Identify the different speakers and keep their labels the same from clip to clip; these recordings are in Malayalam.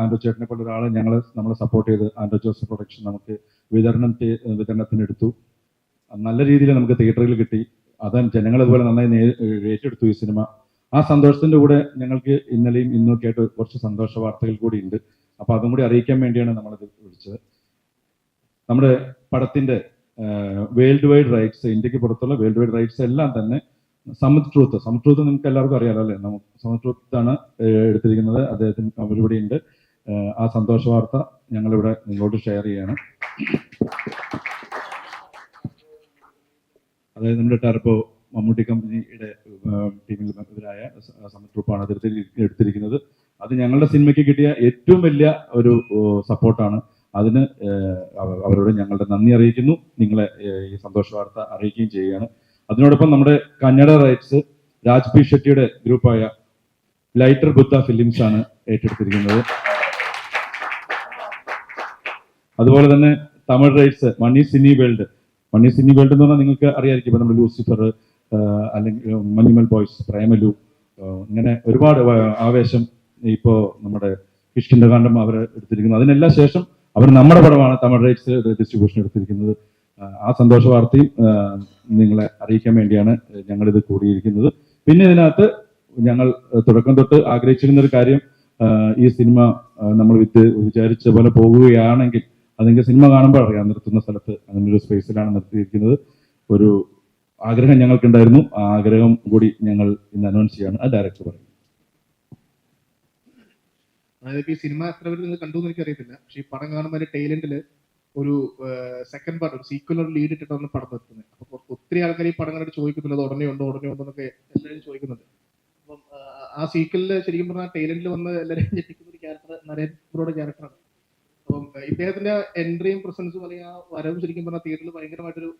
Speaker 1: ആൻഡ്രോ ചേട്ടനെ പോലെ ഒരാളെ ഞങ്ങൾ നമ്മളെ സപ്പോർട്ട് ചെയ്ത് ആൻഡ്രോ ജോസഫ് പ്രൊഡക്ഷൻ നമുക്ക് വിതരണം വിതരണത്തിനെടുത്തു. നല്ല രീതിയിൽ നമുക്ക് തിയേറ്ററിൽ കിട്ടി. അത് ജനങ്ങൾ അതുപോലെ നന്നായി ഏറ്റെടുത്തു ഈ സിനിമ. ആ സന്തോഷത്തിന്റെ കൂടെ ഞങ്ങൾക്ക് ഇന്നലെയും ഇന്നും ഒക്കെ ആയിട്ട് കുറച്ച് സന്തോഷ വാർത്തകൾ കൂടി ഉണ്ട്. അപ്പൊ അതും കൂടി അറിയിക്കാൻ വേണ്ടിയാണ് നമ്മളിത് വിളിച്ചത്. നമ്മുടെ പടത്തിന്റെ വേൾഡ് വൈഡ് റൈറ്റ്സ് ഇന്ത്യയ്ക്ക് പുറത്തുള്ള വേൾഡ് വൈഡ് റൈറ്റ്സ് എല്ലാം തന്നെ സമുദ് ട്രൂത്ത് സമത് ട്രൂത്ത് നിങ്ങൾക്ക് എല്ലാവർക്കും അറിയാലോ അല്ലേ? സമത് ട്രൂത്താണ് എടുത്തിരിക്കുന്നത്. അദ്ദേഹത്തിന് അവരിവിടെ ഉണ്ട് ആ സന്തോഷ വാർത്ത ഞങ്ങളിവിടെ നിങ്ങളോട് ഷെയർ ചെയ്യാണ്. അതായത് നമ്മുടെ ടർപ്പ് മമ്മൂട്ടി കമ്പനിയുടെ ടീമിൽ ഇവരായ സമുദ് ട്രൂപ്പാണ് അതിർത്തി എടുത്തിരിക്കുന്നത്. അത് ഞങ്ങളുടെ സിനിമയ്ക്ക് കിട്ടിയ ഏറ്റവും വലിയ ഒരു സപ്പോർട്ടാണ് അതിന് അവരോട് ഞങ്ങളുടെ നന്ദി അറിയിക്കുന്നു. നിങ്ങളെ ഈ സന്തോഷ വാർത്ത അറിയിക്കുകയും ചെയ്യുകയാണ്. അതിനോടൊപ്പം നമ്മുടെ കന്നഡ റൈറ്റ്സ് രാജ് പി ഷെട്ടിയുടെ ഗ്രൂപ്പായ ലൈറ്റർ ബുദ്ധ ഫിലിംസ് ആണ് ഏറ്റെടുത്തിരിക്കുന്നത്. അതുപോലെ തന്നെ Tamil rights Mani cine world. Mani cine world എന്ന് പറഞ്ഞാൽ നിങ്ങൾക്ക് അറിയാമായിരിക്കും ഇപ്പൊ നമ്മുടെ ലൂസിഫർ അല്ലെങ്കിൽ മഞ്ഞുമൽ ബോയ്സ് പ്രേമലു ഇങ്ങനെ ഒരുപാട് ആവേശം ഇപ്പോ നമ്മുടെ കിഷ്കിന്റെ കാണ്ടം അവർ എടുത്തിരിക്കുന്നത് അതിനെല്ലാം ശേഷം അവർ നമ്മുടെ പടമാണ് തമിഴ് റൈറ്റ്സ് ഡിസ്ട്രിബ്യൂഷൻ എടുത്തിരിക്കുന്നത്. ആ സന്തോഷ വാർത്തയും നിങ്ങളെ അറിയിക്കാൻ വേണ്ടിയാണ് ഞങ്ങളിത് കൂടിയിരിക്കുന്നത്. പിന്നെ ഇതിനകത്ത് ഞങ്ങൾ തുടക്കം തൊട്ട് ആഗ്രഹിച്ചിരുന്ന ഒരു കാര്യം ഈ സിനിമ നമ്മൾ വിത്ത് വിചാരിച്ച പോലെ പോകുകയാണെങ്കിൽ അത് നിങ്ങൾക്ക് സിനിമ കാണുമ്പോൾ അറിയാം. നിർത്തുന്ന സ്ഥലത്ത് അങ്ങനെ ഒരു സ്പേസിലാണ് നിർത്തിയിരിക്കുന്നത്. ഒരു ആഗ്രഹം ഞങ്ങൾക്കുണ്ടായിരുന്നു. ആ ആഗ്രഹം കൂടി ഞങ്ങൾ ഇന്ന് അനൗൺസ് ചെയ്യാണ്. ആ ഡയറക്ടർ പറയും
Speaker 2: അതായത് ഈ സിനിമ എത്ര പേര് നിങ്ങൾ കണ്ടു എന്ന് എനിക്കറിയത്തില്ല. പക്ഷെ ഈ പടം കാണുമ്പോൾ അതിന്റെ ഒരു സെക്കൻഡ് പാർട്ട് ഒരു സീക്വൽ ഒരു ലീഡ് ഇട്ടിട്ടാണ് പടം നിർത്തുന്നത്. അപ്പൊ ഒത്തിരി ആൾക്കാർ ഈ പടം കണ്ടിട്ട് ചോദിക്കുന്നുണ്ട് ഉടനെ ഉണ്ടോ ഉടനെ ഉണ്ടോ എന്നൊക്കെ എല്ലാവരും ചോദിക്കുന്നുണ്ട്. അപ്പം ആ, സീക്വലിൽ ശരിക്കും പറഞ്ഞാൽ ടൈലന്റിൽ വന്ന് എല്ലാവരും ഞെട്ടിക്കുന്ന ഒരു ക്യാരക്ടർ നരേന്ദ്രയുടെ ക്യാരക്ടറാണ് ഇദ്ദേഹത്തിന്റെ എൻട്രിയും പ്രസൻസും അല്ലെങ്കിൽ ആ വരവും ശരിക്കും പറഞ്ഞാൽ തിയേറ്ററിൽ ഭയങ്കരമായിട്ടൊരു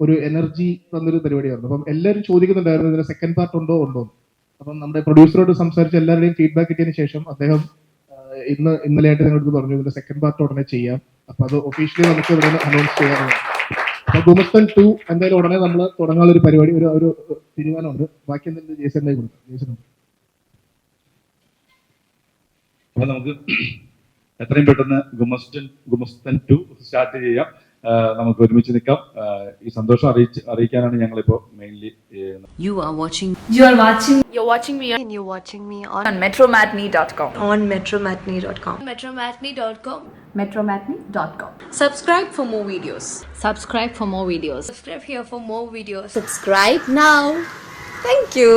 Speaker 2: ഒരു എനർജി തന്നൊരു പരിപാടിയായിരുന്നു. അപ്പം എല്ലാവരും ചോദിക്കുന്നുണ്ടായിരുന്നു ഇതിന്റെ സെക്കൻഡ് പാർട്ട് ഉണ്ടോ ഉണ്ടോ. അപ്പം നമ്മുടെ പ്രൊഡ്യൂസറോട് സംസാരിച്ച് എല്ലാവരുടെയും ഫീഡ്ബാക്ക് കിട്ടിയതിന് ശേഷം അദ്ദേഹം ഇന്ന് ഇന്നലെ ആയിട്ട് ഞങ്ങളുടെ പറഞ്ഞു ഇതിന്റെ സെക്കൻഡ് പാർട്ട് ഉടനെ ചെയ്യാം. അപ്പൊ അത് ഒഫീഷ്യലി നമുക്ക് ഇവിടെ അനൗൺസ് ചെയ്യാറുണ്ട് അപ്പൊ ഗുമസ്തൻ ടു എന്തായാലും ഉടനെ നമ്മൾ തുടങ്ങാനുള്ള ഒരു പരിപാടി ഒരു ഒരു തീരുമാനമുണ്ട്. ബാക്കി എന്തെങ്കിലും ജേസന്റെ കൊടുക്കാം. ജേസൻ
Speaker 1: അപ്പൊ നമുക്ക് എത്രയും പെട്ടെന്ന് ഗുമസ്റ്റൻ ഗുമസ്തൻ ടു സ്റ്റാർട്ട് ചെയ്യാം നമുക്ക് ഒരുമിച്ച് നിൽക്കാം ഈ സന്തോഷം അറിയിച്ച് അറിയിക്കാനാണ് ഞങ്ങളിപ്പോ mainly
Speaker 3: You are watching
Speaker 4: You are watching
Speaker 5: You're watching me on
Speaker 6: and you're watching me on,
Speaker 4: on metromatney.com.
Speaker 6: on metromatney.com.
Speaker 5: metromatney.com.
Speaker 4: Metromatney.com.
Speaker 3: Subscribe for more videos. Subscribe for more videos.
Speaker 5: Subscribe here for more videos.
Speaker 6: Subscribe now. Thank you.